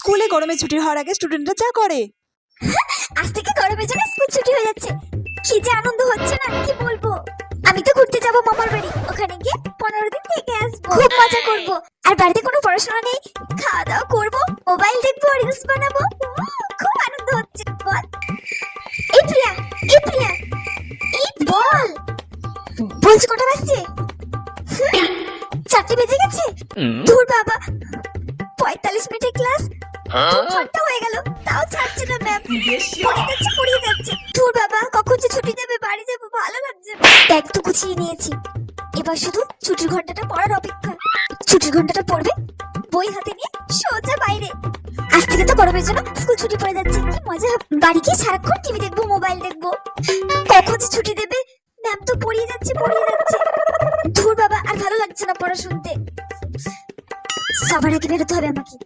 স্কুলে গরমে ছুটি হওয়ার আগে স্টুডেন্টরা যা করে। আজ থেকে গরমের জন্য স্কুল ছুটি হয়ে যাচ্ছে। কি যে আনন্দ হচ্ছে না কি বলব? আমি তো ঘুরতে যাব মামার বাড়ি। ওখানে গিয়ে পনেরো দিন থেকে আসব। খুব মজা করব। আর বাড়িতে কোনো পড়াশোনা নেই? খাওয়া দাওয়া করব মোবাইল দেখব রিলস বানাবো। খুব আনন্দ হচ্ছে। বল। এই প্রিয়া এই প্রিয়া। এই বল। বলছি কটা বাজছে? চারটে বেজে গেছে? দূর বাবা। পঁয়তাল্লিশ মিনিটের ক্লাস? হয়ে? গেল তাও ছাড়ছে না ম্যাম পড়িয়ে যাচ্ছে পড়িয়ে যাচ্ছে। দূর বাবা কখন যে ছুটি দেবে বাড়ি যাব ভালো লাগছে ব্যাগ তো গুছিয়ে নিয়েছি। এবার শুধু ছুটির ঘন্টাটা পড়ার অপেক্ষা। ছুটির ঘন্টাটা পড়বে বই হাতে নিয়ে সোজা বাইরে। আজ থেকে তো গরমের জন্য স্কুল ছুটি পড়ে যাচ্ছে। কি মজা। বাড়ি গিয়ে সারাক্ষণ টিভি দেখব মোবাইল দেখব। কখন যে ছুটি দেবে ম্যাম তো পড়িয়ে যাচ্ছে পড়িয়ে যাচ্ছে। ধুর বাবা আর ভালো লাগছে না পড়া শুনতে। সবার আগে বেরোতে হবে আমাকে।